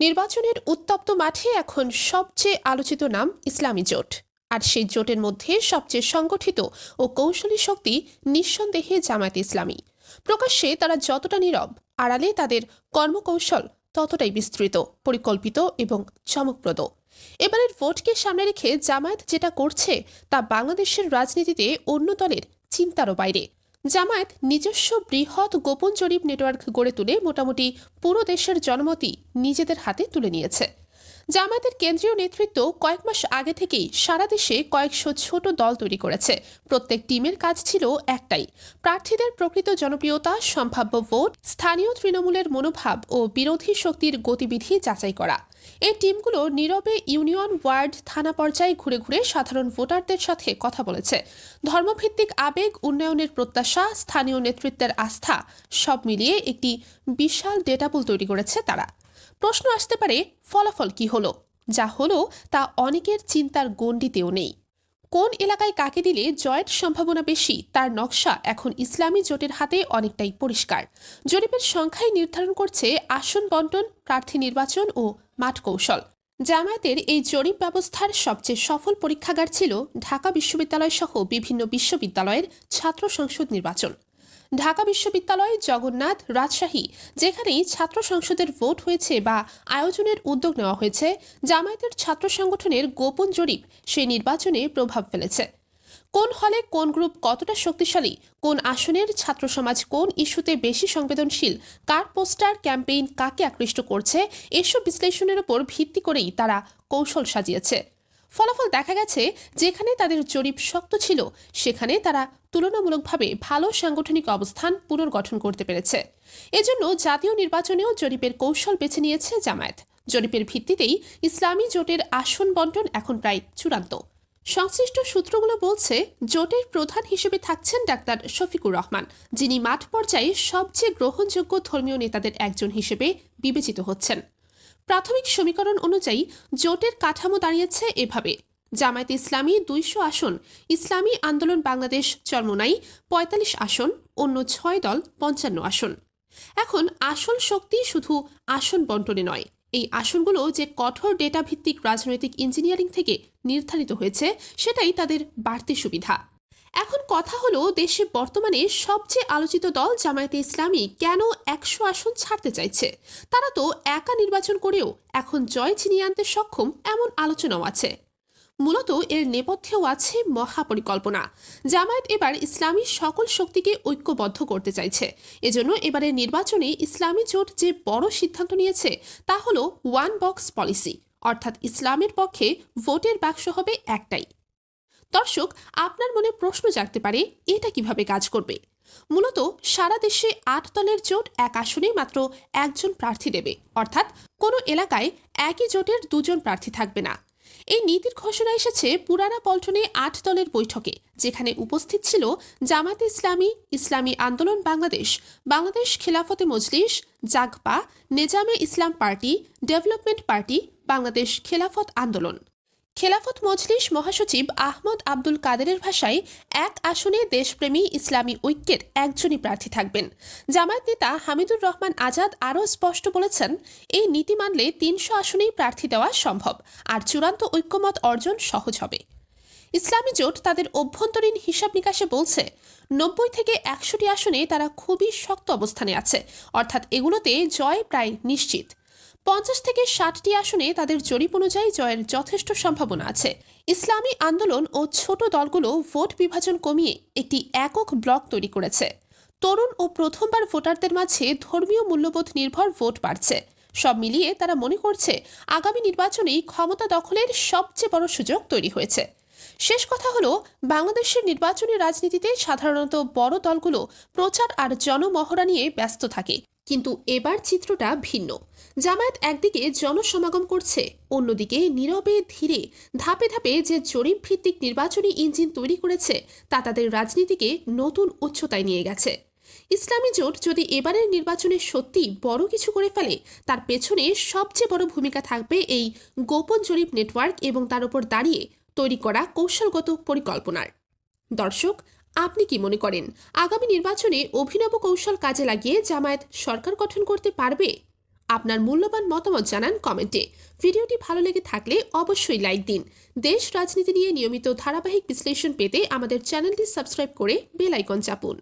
নির্বাচনের উত্তপ্ত মাঠে এখন সবচেয়ে আলোচিত নাম ইসলামী জোট। আর সেই জোটের মধ্যে সবচেয়ে সংগঠিত ও কৌশলী শক্তি নিঃসন্দেহে জামায়াত ইসলামী। প্রকাশ্যে তারা যতটা নীরব, আড়ালে তাদের কর্মকৌশল ততটাই বিস্তৃত, পরিকল্পিত এবং চমকপ্রদ। এবারের ভোটকে সামনে রেখে জামায়াত যেটা করছে তা বাংলাদেশের রাজনীতিতে অন্য দলের চিন্তারও বাইরে। জামায়াত নিজস্ব বৃহৎ গোপন জরিপ নেটওয়ার্ক গড়ে তুলে মোটামুটি পুরো দেশের জনমতই নিজেদের হাতে তুলে নিয়েছে। জামায়াতের কেন্দ্রীয় নেতৃত্ব কয়েক মাস আগে থেকেই সারা দেশে কয়েকশো ছোট দল তৈরি করেছে। প্রত্যেক টিমের কাজ ছিল একটাই, প্রার্থীদের প্রকৃত জনপ্রিয়তা, সম্ভাব্য ভোট, স্থানীয় তৃণমূলের মনোভাব ও বিরোধী শক্তির গতিবিধি যাচাই করা। এই টিমগুলো নীরবে ইউনিয়ন ওয়ার্ড থানা পর্যায়ে ঘুরে ঘুরে সাধারণ ভোটারদের সাথে কথা বলেছে। ধর্মভিত্তিক আবেগ, উন্নয়নের প্রত্যাশা, স্থানীয় নেতৃত্বের আস্থা, সব মিলিয়ে একটি বিশাল ডেটাপুল তৈরি করেছে তারা। প্রশ্ন আসতে পারে, ফলাফল কি হলো? যা হলো তা অনেকের চিন্তার গণ্ডিতেও নেই। কোন এলাকায় কাকে দিলে জয়ের সম্ভাবনা বেশি, তার নকশা এখন ইসলামী জোটের হাতে অনেকটাই পরিষ্কার। জরিপের সংখ্যাই নির্ধারণ করছে আসন বন্টন, প্রার্থী নির্বাচন ও মাঠ কৌশল। জামায়াতের এই জরিপ ব্যবস্থার সবচেয়ে সফল পরীক্ষাগার ছিল ঢাকা বিশ্ববিদ্যালয় সহ বিভিন্ন বিশ্ববিদ্যালয়ের ছাত্র সংসদ নির্বাচন। ঢাকা বিশ্ববিদ্যালয় জগন্নাথ রাজশাহী যেখানেই ছাত্র সংসদের ভোট হয়েছে বা আয়োজনের উদ্যোগ নেওয়া হয়েছে, জামায়াতের ছাত্র সংগঠনের গোপন জরিপ সেই নির্বাচনে প্রভাব ফেলেছে। কোন হলে কোন গ্রুপ কতটা শক্তিশালী, কোন আসনের ছাত্র সমাজ কোন ইস্যুতে বেশি সংবেদনশীল, কার পোস্টার ক্যাম্পেইন কাকে আকৃষ্ট করছে, এসব বিশ্লেষণের উপর ভিত্তি করেই তারা কৌশল সাজিয়েছে। ফলাফল দেখা গেছে যেখানে তাদের জরিপ শক্ত ছিল, সেখানে তারা তুলনামূলকভাবে ভালো সাংগঠনিক অবস্থান পুনর্গঠন করতে পেরেছে। এজন্য জাতীয় নির্বাচনেও জরিপের কৌশল বেছে নিয়েছে জামায়াত। জরিপের ভিত্তিতেই ইসলামী জোটের আসন বন্টন এখন প্রায় চূড়ান্ত। সংশ্লিষ্ট সূত্রগুলো বলছে, জোটের প্রধান হিসেবে থাকছেন ডাক্তার শফিকুর রহমান, যিনি মাঠ পর্যায়ে সবচেয়ে গ্রহণযোগ্য ধর্মীয় নেতাদের একজন হিসেবে বিবেচিত হচ্ছেন। প্রাথমিক সমীকরণ অনুযায়ী জোটের কাঠামো দাঁড়িয়েছে এভাবে। জামায়াত ইসলামী দুইশো আসন, ইসলামী আন্দোলন বাংলাদেশ চরমোনাই পঁয়তাল্লিশ আসন, অন্য ছয় দল পঞ্চান্ন আসন। এখন আসল শক্তি শুধু আসন বন্টনে নয়, এই আসনগুলো যে কঠোর ডেটা ভিত্তিক রাজনৈতিক ইঞ্জিনিয়ারিং থেকে নির্ধারিত হয়েছে, সেটাই তাদের বাড়তি সুবিধা। এখন কথা হলো দেশে বর্তমানে সবচেয়ে আলোচিত দল জামায়াতে ইসলামী। কেন একশো আসন ছাড়তে চাইছে? তারা তো একা নির্বাচন করেও এখন জয় ছিনিয়ে আনতে সক্ষম এমন আলোচনাও আছে। মূলত এর নেপথ্যেও আছে মহাপরিকল্পনা। জামায়াত এবার ইসলামী সকল শক্তিকে ঐক্যবদ্ধ করতে চাইছে। এজন্য এবারের নির্বাচনে ইসলামী জোট যে বড় সিদ্ধান্ত নিয়েছে, তা হলো ওয়ান বক্স পলিসি অর্থাৎ ইসলামের পক্ষে ভোটের বাক্স হবে একটাই। দর্শক, আপনার মনে প্রশ্ন জাগতে পারে, এটা কীভাবে কাজ করবে? মূলত সারা দেশে আট দলের জোট এক আসনে মাত্র একজন প্রার্থী দেবে। অর্থাৎ কোনো এলাকায় একই জোটের দুজন প্রার্থী থাকবে না। এই নীতির ঘোষণা এসেছে পুরানা পল্টনে আট দলের বৈঠকে, যেখানে উপস্থিত ছিল Jamaate Islami Islami Andolan Bangladesh Bangladesh Khelafate Majlis, Jagpa, Nezame Islam party, development party, Bangladesh Khelafat Andolan. Khelafat মজলিস মহাসচিব আহমদ আব্দুল কাদেরের ভাষায় এক আসনে দেশপ্রেমী ইসলামী ঐক্যের একজনই প্রার্থী থাকবেন। জামায়াত নেতা হামিদুর রহমান আজাদ আরও স্পষ্ট বলেছেন, এই নীতি মানলে তিনশো আসনেই প্রার্থী দেওয়া সম্ভব, আর চূড়ান্ত ঐক্যমত অর্জন সহজ হবে। ইসলামী জোট তাদের অভ্যন্তরীণ হিসাব নিকাশে বলছে, নব্বই থেকে একশোটি আসনে তারা খুবই শক্ত অবস্থানে আছে, অর্থাৎ এগুলোতে জয় প্রায় নিশ্চিত। পঞ্চাশ থেকে ষাটটি আসনে তাদের জরিপ অনুযায়ী জয়ের যথেষ্ট সম্ভাবনা আছে। ইসলামী আন্দোলন ও ছোট দলগুলো ভোট বিভাজন কমিয়ে একটি একক ব্লক তৈরি করেছে। তরুণ ও প্রথমবার ভোটারদের মাঝে ধর্মীয় মূল্যবোধ নির্ভর ভোট বাড়ছে। সব মিলিয়ে তারা মনে করছে, আগামী নির্বাচনেই ক্ষমতা দখলের সবচেয়ে বড় সুযোগ তৈরি হয়েছে। শেষ কথা হলো, বাংলাদেশের নির্বাচনী রাজনীতিতে সাধারণত বড় দলগুলো প্রচার আর জনমহড়া নিয়ে ব্যস্ত থাকে। কিন্তু এবার চিত্রটা ভিন্ন। জামায়াত একদিকে জনসমাগম করছে, অন্যদিকে নীরবে ধীরে ধাপে ধাপে যে জরিপ ভিত্তিক নির্বাচনী ইঞ্জিন তৈরি করেছে, তা তাদের রাজনীতিকে নতুন উচ্চতায় নিয়ে গেছে। ইসলামী জোট যদি এবারের নির্বাচনে সত্যি বড় কিছু করে ফেলে, তার পেছনে সবচেয়ে বড় ভূমিকা থাকবে এই গোপন জরিপ নেটওয়ার্ক এবং তার উপর দাঁড়িয়ে তৈরি করা কৌশলগত পরিকল্পনার। দর্শক আপনি কি মনে করেন আগামী নির্বাচনে অভিনব কৌশল কাজে লাগিয়ে জামায়াত সরকার গঠন করতে পারবে? আপনার মূল্যবান মতামত জানান কমেন্টে। ভিডিওটি ভালো লেগে থাকলে অবশ্যই লাইক দিন। দেশ রাজনীতি নিয়ে নিয়মিত ধারাবাহিক বিশ্লেষণ পেতে আমাদের চ্যানেলটি সাবস্ক্রাইব করে বেল আইকন চাপুন।